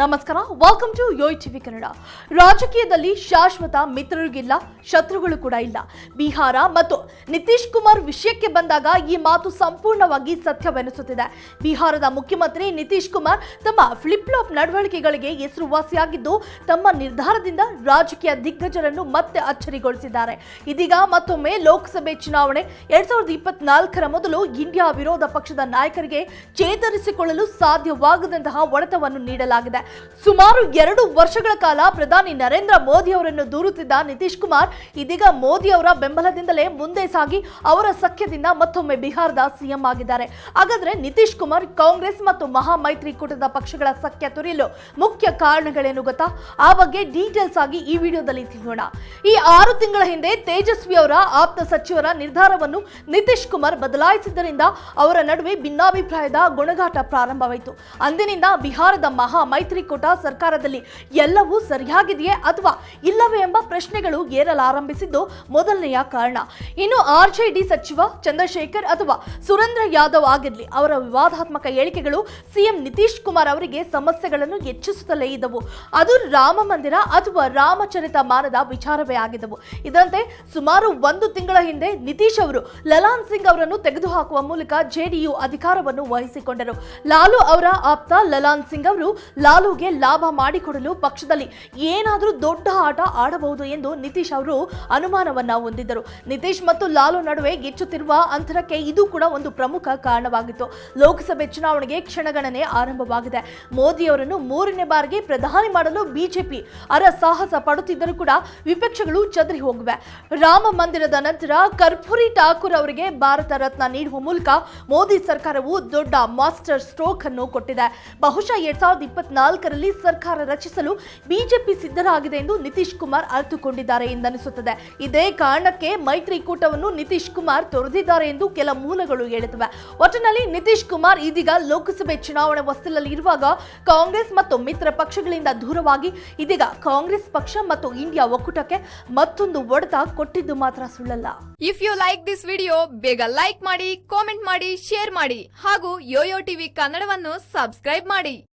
ನಮಸ್ಕಾರ welcome to ಯೋಯ್ TV Kannada. ರಾಜಕೀಯದಲ್ಲಿ ಶಾಶ್ವತ ಮಿತ್ರರಿಗಿಲ್ಲ, ಶತ್ರುಗಳು ಕೂಡ ಇಲ್ಲ. ಬಿಹಾರ ಮತ್ತು ನಿತೀಶ್ ಕುಮಾರ್ ವಿಷಯಕ್ಕೆ ಬಂದಾಗ ಈ ಮಾತು ಸಂಪೂರ್ಣವಾಗಿ ಸತ್ಯವೆನಿಸುತ್ತಿದೆ. ಬಿಹಾರದ ಮುಖ್ಯಮಂತ್ರಿ ನಿತೀಶ್ ಕುಮಾರ್ ತಮ್ಮ ಫ್ಲಿಪ್ಲಾಪ್ ನಡವಳಿಕೆಗಳಿಗೆ ಹೆಸರುವಾಸಿಯಾಗಿದ್ದು, ತಮ್ಮ ನಿರ್ಧಾರದಿಂದ ರಾಜಕೀಯ ದಿಗ್ಗಜರನ್ನು ಮತ್ತೆ ಅಚ್ಚರಿಗೊಳಿಸಿದ್ದಾರೆ. ಇದೀಗ ಮತ್ತೊಮ್ಮೆ ಲೋಕಸಭೆ ಚುನಾವಣೆ. ಎರಡ್ ಸಾವಿರದ ಇಪ್ಪತ್ನಾಲ್ಕರ ಮೊದಲು ಇಂಡಿಯಾ ವಿರೋಧ ಪಕ್ಷದ ನಾಯಕರಿಗೆ ಚೇತರಿಸಿಕೊಳ್ಳಲು ಸಾಧ್ಯವಾಗದಂತಹ ಒಡೆತವನ್ನು ನೀಡಲಾಗಿದೆ. ಸುಮಾರು ಎರಡು ವರ್ಷಗಳ ಕಾಲ ಪ್ರಧಾನಿ ನರೇಂದ್ರ ಮೋದಿ ಅವರನ್ನು ದೂರುತ್ತಿದ್ದ ನಿತೀಶ್ ಕುಮಾರ್, ಇದೀಗ ಮೋದಿ ಅವರ ಬೆಂಬಲದಿಂದಲೇ ಮುಂದೆ ಸಾಗಿ ಅವರ ಸಖ್ಯದಿಂದ ಮತ್ತೊಮ್ಮೆ ಬಿಹಾರದ ಸಿಎಂ ಆಗಿದ್ದಾರೆ. ಹಾಗಾದ್ರೆ ನಿತೀಶ್ ಕುಮಾರ್ ಕಾಂಗ್ರೆಸ್ ಮತ್ತು ಮಹಾಮೈತ್ರಿಕೂಟದ ಪಕ್ಷಗಳ ಸಖ್ಯ ತುರಿಯಲು ಮುಖ್ಯ ಕಾರಣಗಳೇನು ಗೊತ್ತಾ? ಆ ಬಗ್ಗೆ ಡೀಟೇಲ್ಸ್ ಆಗಿ ಈ ವಿಡಿಯೋದಲ್ಲಿ ತಿಳಿಯೋಣ. ಈ ಆರು ತಿಂಗಳ ಹಿಂದೆ ತೇಜಸ್ವಿ ಅವರ ಆಪ್ತ ಸಚಿವರ ನಿರ್ಧಾರವನ್ನು ನಿತೀಶ್ ಕುಮಾರ್ ಬದಲಾಯಿಸಿದ್ದರಿಂದ ಅವರ ನಡುವೆ ಭಿನ್ನಾಭಿಪ್ರಾಯದ ಗುಣಗಾಟ ಪ್ರಾರಂಭವಾಯಿತು. ಅಂದಿನಿಂದ ಬಿಹಾರದ ಮಹಾ ಮೈತ್ರಿಕೂಟ ಸರ್ಕಾರದಲ್ಲಿ ಎಲ್ಲವೂ ಸರಿಯಾಗಿದೆಯೇ ಅಥವಾ ಇಲ್ಲವೇ ಎಂಬ ಪ್ರಶ್ನೆಗಳು ಏರಲಾರಂಭಿಸಿದ್ದು ಮೊದಲನೆಯ ಕಾರಣ. ಇನ್ನು ಆರ್ಜೆಡಿ ಸಚಿವ ಚಂದ್ರಶೇಖರ್ ಅಥವಾ ಸುರೇಂದ್ರ ಯಾದವ್ ಆಗಿರಲಿ, ಅವರ ವಿವಾದಾತ್ಮಕ ಹೇಳಿಕೆಗಳು ಸಿಎಂ ನಿತೀಶ್ ಕುಮಾರ್ ಅವರಿಗೆ ಸಮಸ್ಯೆಗಳನ್ನು ಹೆಚ್ಚಿಸುತ್ತಲೇ ಇದ್ದವು. ಅದು ರಾಮ ಮಂದಿರ ಅಥವಾ ರಾಮಚರಿತ ಮಾನದ ವಿಚಾರವೇ ಆಗಿದ್ದವು. ಇದರಂತೆ ಸುಮಾರು ಒಂದು ತಿಂಗಳ ಹಿಂದೆ ನಿತೀಶ್ ಅವರು ಲಲಾನ್ ಸಿಂಗ್ ಅವರನ್ನು ತೆಗೆದುಹಾಕುವ ಮೂಲಕ ಜೆಡಿಯು ಅಧಿಕಾರವನ್ನು ವಹಿಸಿಕೊಂಡರು. ಲಾಲು ಅವರ ಆಪ್ತ ಲಲಾನ್ ಸಿಂಗ್ ಅವರು ಲಾಲುಗೆ ಲಾಭ ಮಾಡಿಕೊಡಲು ಪಕ್ಷದಲ್ಲಿ ಏನಾದರೂ ದೊಡ್ಡ ಆಟ ಆಡಬಹುದು ಎಂದು ನಿತೀಶ್ ಅವರು ಅನುಮಾನವನ್ನ ಹೊಂದಿದ್ದರು. ನಿತೀಶ್ ಮತ್ತು ಲಾಲು ನಡುವೆ ಹೆಚ್ಚುತ್ತಿರುವ ಅಂತರಕ್ಕೆ ಇದು ಕೂಡ ಒಂದು ಪ್ರಮುಖ ಕಾರಣವಾಗಿತ್ತು. ಲೋಕಸಭೆ ಚುನಾವಣೆಗೆ ಕ್ಷಣಗಣನೆ ಆರಂಭವಾಗಿದೆ. ಮೋದಿ ಅವರನ್ನು ಮೂರನೇ ಬಾರಿಗೆ ಪ್ರಧಾನಿ ಮಾಡಲು ಬಿಜೆಪಿ ಸಾಹಸ ಪಡುತ್ತಿದ್ದರೂ ಕೂಡ ವಿಪಕ್ಷಗಳು ಚದರಿ ಹೋಗಿವೆ. ರಾಮ ಮಂದಿರದ ನಂತರ ಕರ್ಪೂರಿ ಠಾಕೂರ್ ಅವರಿಗೆ ಭಾರತ ರತ್ನ ನೀಡುವ ಮೂಲಕ ಮೋದಿ ಸರ್ಕಾರವು ದೊಡ್ಡ ಮಾಸ್ಟರ್ ಸ್ಟ್ರೋಕ್ ಅನ್ನು ಕೊಟ್ಟಿದೆ. ಬಹುಶಃ ಎರಡ್ ಸಾವಿರದ ಇಪ್ಪತ್ನಾಲ್ಕರಲ್ಲಿ ಸರ್ಕಾರ ರಚಿಸಲು ಬಿಜೆಪಿ ಸಿದ್ಧರಾಗಿದೆ ಎಂದು ನಿತೀಶ್ ಕುಮಾರ್ ಅರಿತುಕೊಂಡಿದ್ದಾರೆ ಎಂದನಿಸುತ್ತದೆ. ಇದೇ ಕಾರಣಕ್ಕೆ ಮೈತ್ರಿಕೂಟವನ್ನು ನಿತೀಶ್ ಕುಮಾರ್ ತೊರೆದಿದ್ದಾರೆ ಎಂದು ಕೆಲ ಮೂಲಗಳು ಹೇಳುತ್ತವೆ ಒಟ್ಟಿನಲ್ಲಿ ನಿತೀಶ್ ಕುಮಾರ್ ಇದೀಗ ಲೋಕಸಭೆ ಚುನಾವಣೆ ಹೊಸ್ತಿಲಲ್ಲಿ ಇರುವಾಗ ಕಾಂಗ್ರೆಸ್ ಮತ್ತು ಮಿತ್ರ ಪಕ್ಷಗಳಿಂದ ದೂರವಾಗಿ ಇದೀಗ ಕಾಂಗ್ರೆಸ್ ಪಕ್ಷ ಮತ್ತು ಇಂಡಿಯಾ ಒಕ್ಕೂಟಕ್ಕೆ ಮತ್ತೊಂದು ಒಡೆತ ಕೊಟ್ಟಿದ್ದು ಮಾತ್ರ ಸುಳ್ಳಲ್ಲ. If you like this video ಬೇಗ ಲೈಕ್ ಮಾಡಿ ಕಾಮೆಂಟ್ ಮಾಡಿ ಶೇರ್ ಮಾಡಿ ಹಾಗೂ ಯೋಯೋ ಟಿವಿ ಕನ್ನಡವನ್ನು ಸಬ್ಸ್ಕ್ರೈಬ್ ಮಾಡಿ.